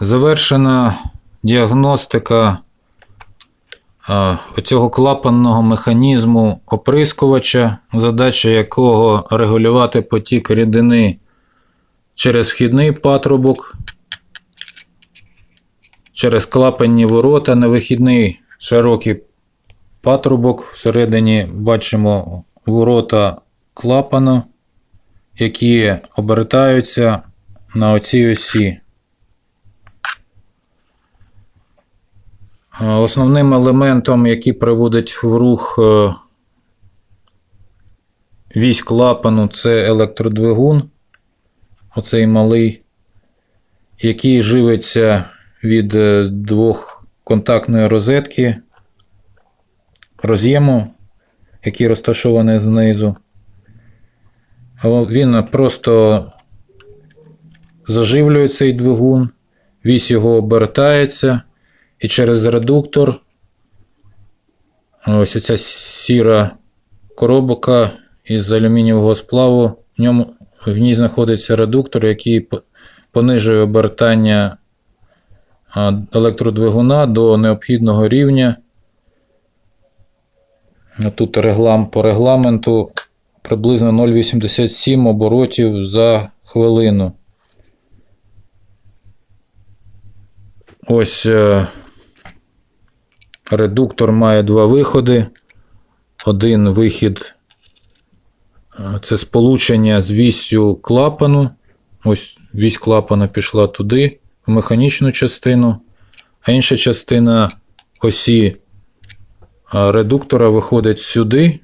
Завершена діагностика оцього клапанного механізму оприскувача, задача якого регулювати потік рідини через вхідний патрубок, через клапанні ворота на вихідний широкий патрубок. Всередині бачимо ворота клапану, які обертаються на оцій осі. Основним елементом, який приводить в рух е, вісь клапану, це електродвигун, оцей малий, який живиться від е, двохконтактної розетки, роз'єму, який розташований знизу. Він просто заживлює цей двигун, вісь його обертається. І через редуктор ось оця сіра коробка із алюмінієвого сплаву. В, ньому, в ній знаходиться редуктор, який понижує обертання електродвигуна до необхідного рівня. Тут реглам по регламенту приблизно 0,87 оборотів за хвилину. Ось е, редуктор має два виходи. Один вихід е, це сполучення з віссю клапану. Ось вісь клапана пішла туди, в механічну частину, а інша частина осі е, редуктора виходить сюди.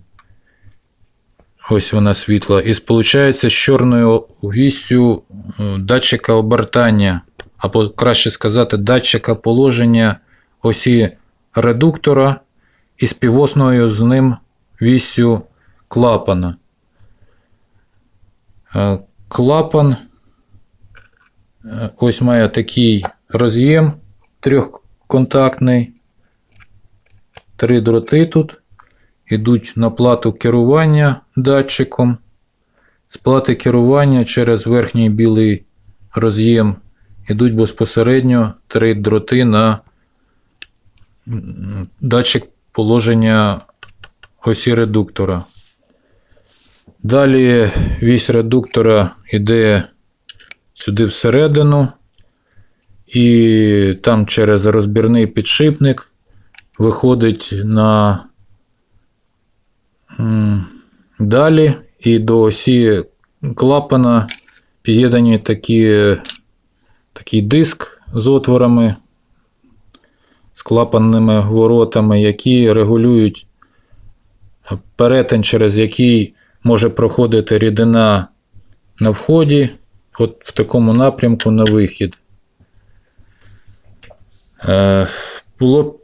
Ось вона світла, і сполучається з чорною віссю е, датчика обертання, або краще сказати, датчика положення осі редуктора і співосною з ним віссю клапана. Е, Клапан е, ось має такий роз'єм трьохконтактний. Три дроти тут йдуть на плату керування датчиком. З плати керування через верхній білий роз'єм йдуть безпосередньо три дроти на датчик положення осі редуктора. Далі вісь редуктора йде сюди всередину, і там через розбірний підшипник виходить на далі, і до осі клапана під'єднані такі, такий диск з отворами, клапанними воротами, які регулюють перетин, через який може проходити рідина на вході, от в такому напрямку на вихід. Е, Було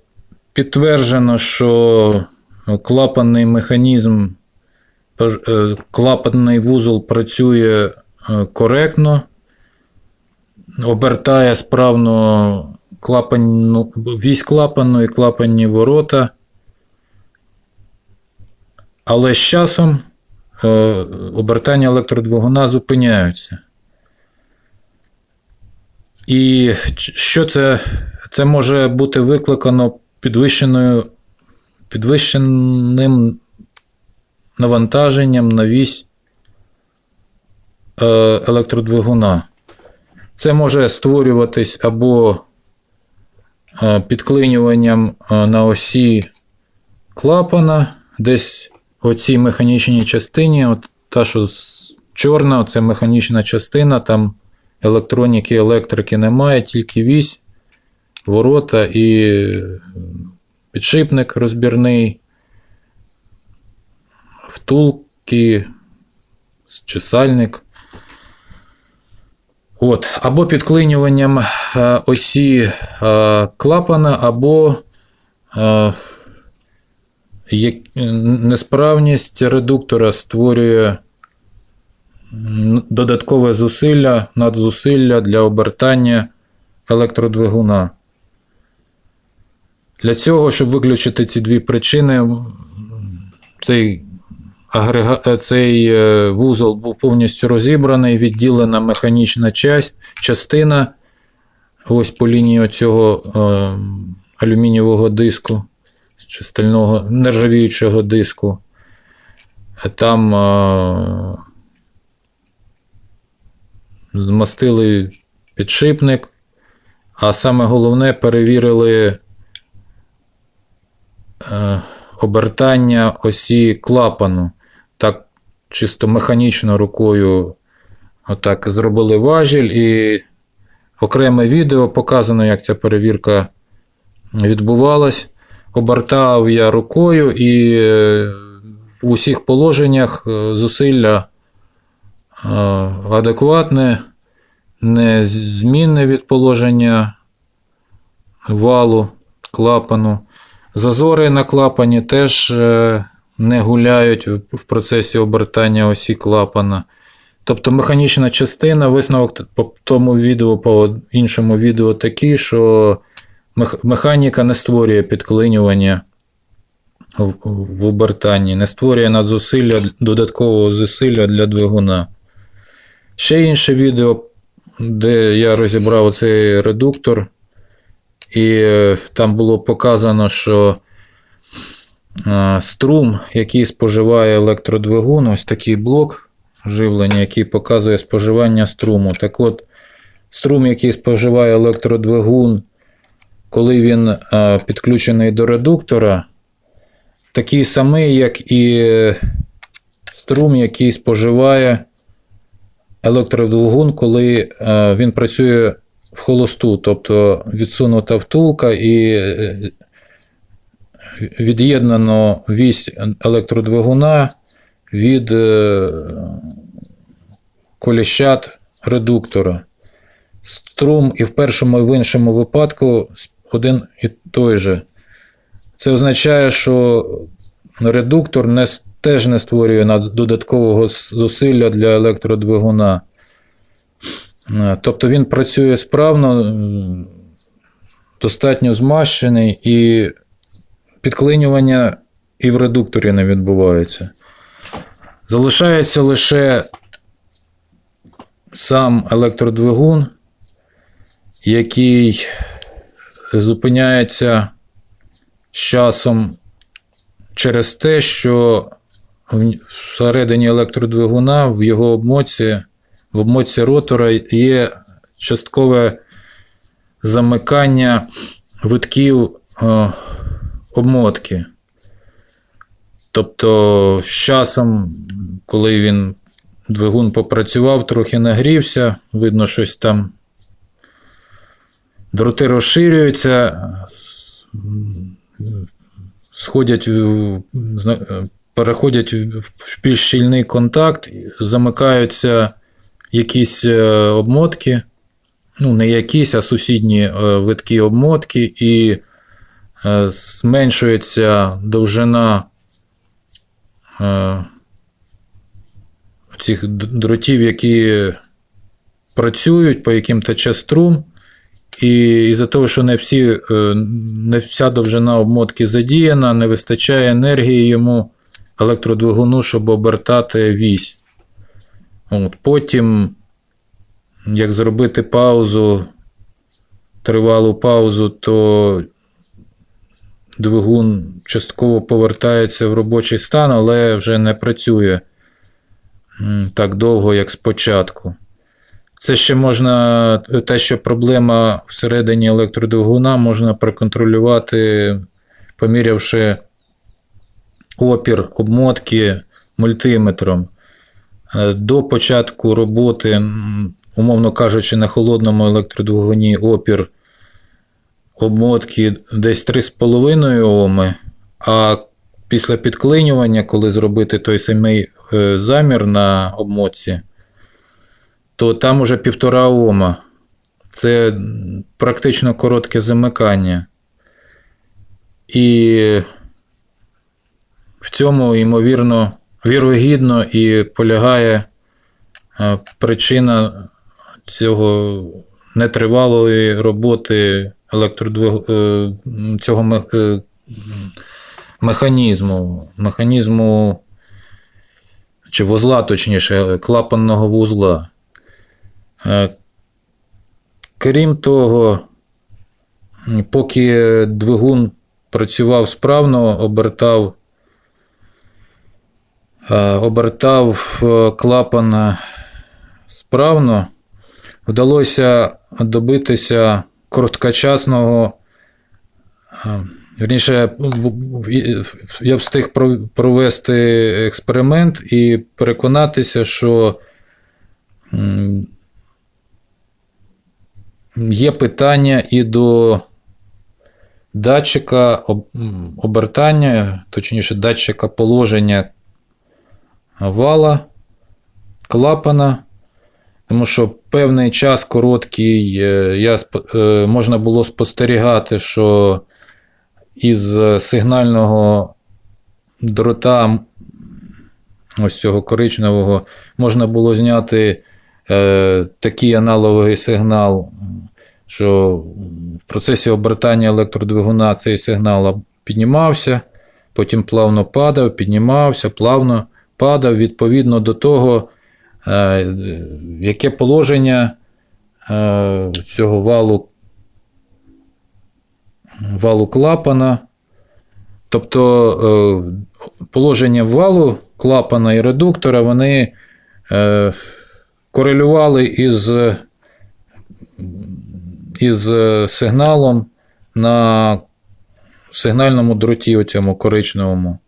підтверджено, що клапанний механізм, е, клапанний вузол працює е, коректно, обертає справно клапанну, вісь клапану і клапанні ворота. Але з часом е, обертання електродвигуна зупиняються. І що це? Це може бути викликано підвищеною, підвищеним навантаженням на вісь е, електродвигуна. Це може створюватись або підклинюванням е, на осі клапана, десь в цій механічній частині, от та, що чорна, це механічна частина, там електроніки, електрики немає, тільки вісь, ворота і е, підшипник розбірний, втулки, чи сальник. От, або підклинюванням е, осі е, клапана, або е, несправність редуктора створює додаткове зусилля, надзусилля для обертання електродвигуна. Для цього, щоб виключити ці дві причини, цей, агрега... е, цей е, вузол був повністю розібраний, відділена механічна часть, частина ось по лінії цього е, алюмінієвого диску чи стального нержавіючого диску. Там е, змастили підшипник, а саме головне перевірили обертання осі клапану. Так чисто механічно рукою отак зробили важіль і окреме відео показано, як ця перевірка відбувалась. Обертав я рукою і е, в усіх положеннях е, зусилля е, адекватне, не змінне від положення валу, клапану. Зазори на клапані теж не гуляють в- процесі обертання осі клапана. Тобто механічна частина, висновок по тому відео, по іншому відео такий, що механіка не створює підклинювання в, обертанні, не створює надзусилля, додаткового зусилля для двигуна. Ще інше відео, де я розібрав цей редуктор, і е, там було показано, що струм, який споживає електродвигун, ось такий блок живлення, який показує споживання струму. Так от, струм, який споживає електродвигун, коли він підключений до редуктора, такий самий, як і струм, який споживає електродвигун, коли він працює в холосту, тобто відсунута втулка і е, від'єднано вісь електродвигуна від е, коліщат редуктора. Струм і в першому, і в іншому випадку один і той же. Це означає, що редуктор не, теж не створює додаткового зусилля для електродвигуна. Е, Тобто він працює справно, достатньо змащений, і підклинювання і в редукторі не відбувається. Залишається лише сам електродвигун, який зупиняється з часом через те, що всередині електродвигуна в його обмотці, в обмотці ротора є часткове замикання витків е, обмотки. Тобто, з часом, коли він двигун попрацював, трохи нагрівся, видно, щось там. Дроти розширюються, сходять, переходять в більш щільний контакт, замикаються якісь е, обмотки, ну, не якісь, а сусідні е, витки обмотки, і зменшується довжина е, цих дротів, які працюють, по яким тече струм. І із-за того, що не, всі, е, не вся довжина обмотки задіяна, не вистачає енергії йому електродвигуну, щоб обертати вісь. От, потім, як зробити паузу, тривалу паузу, то двигун частково повертається в робочий стан, але вже не працює так довго, як спочатку. Це ще можна, те, що проблема всередині електродвигуна, можна проконтролювати, помірявши опір обмотки мультиметром. Е, До початку роботи, умовно кажучи, на холодному електродвигуні опір обмотки десь 3,5 Оми, а після підклинювання, коли зробити той самий е, замір на обмотці, то там уже півтора Ома. Це практично коротке замикання. І в цьому, ймовірно, вірогідно і полягає е, причина цього нетривалої роботи електродвиг... е, цього е, механізму, механізму чи вузла, точніше, клапанного вузла. Е, Крім того, поки двигун працював справно, обертав, обертав клапан справно, вдалося добитися короткочасного. е, Вірніше, в- в- я встиг провести експеримент і переконатися, що є питання і до датчика обертання, точніше, датчика положення вала, клапана. Тому що певний час короткий е, я, е, можна було спостерігати, що із сигнального дрота, ось цього коричневого, можна було зняти е, такий аналоговий сигнал, що в процесі обертання електродвигуна цей сигнал піднімався, потім плавно падав, піднімався, плавно падав. Відповідно до того, е, яке положення е, цього валу валу клапана. Тобто е, положення валу клапана і редуктора вони е, корелювали із, із сигналом на сигнальному дроті, оцьому коричневому.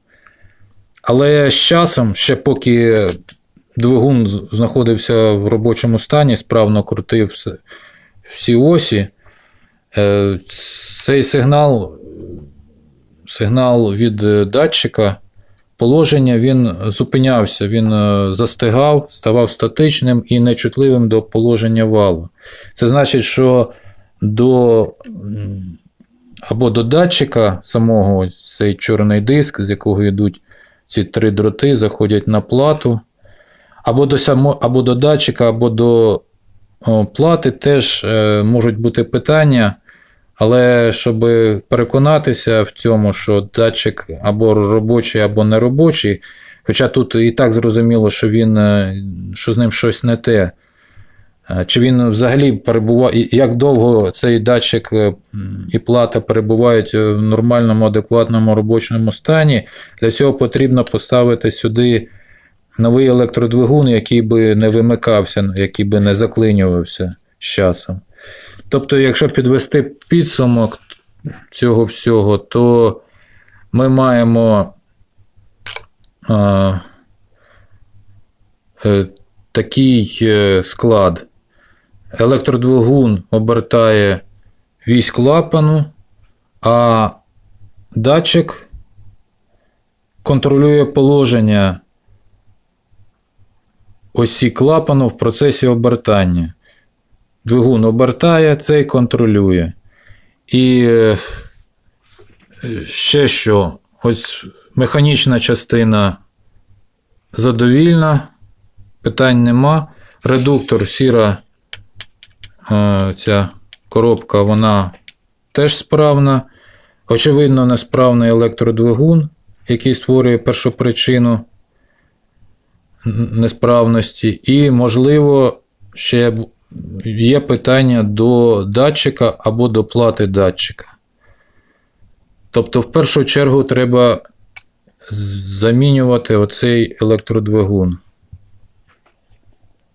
Але з часом, ще поки двигун знаходився в робочому стані, справно крутив всі осі, Е, Цей сигнал, сигнал від е, датчика положення він зупинявся, він е, застигав, ставав статичним і нечутливим до положення валу. Це значить, що до або до датчика самого цей чорний диск, з якого йдуть ці три дроти, заходять на плату, або до, само, або до датчика, або до плати теж е, можуть бути питання. Але щоб переконатися в цьому, що датчик або робочий, або не робочий, хоча тут і так зрозуміло, що він, е, що з ним щось не те. Е, Чи він взагалі перебуває, як довго цей датчик і плата перебувають в нормальному, адекватному робочому стані, для цього потрібно поставити сюди новий електродвигун, який би не вимикався, який би не заклинювався з часом. Тобто, якщо підвести підсумок цього всього, то ми маємо а, е, такий е, склад. Електродвигун обертає вісь клапану, а датчик контролює положення осі клапану в процесі обертання. Двигун обертає, цей контролює. І е, ще що, ось механічна частина задовільна, питань нема. Редуктор сіра е, ця коробка, вона теж справна. Очевидно, несправний електродвигун, який створює першопричину несправності. І, можливо, ще є питання до датчика або до плати датчика. Тобто, в першу чергу треба замінювати оцей електродвигун.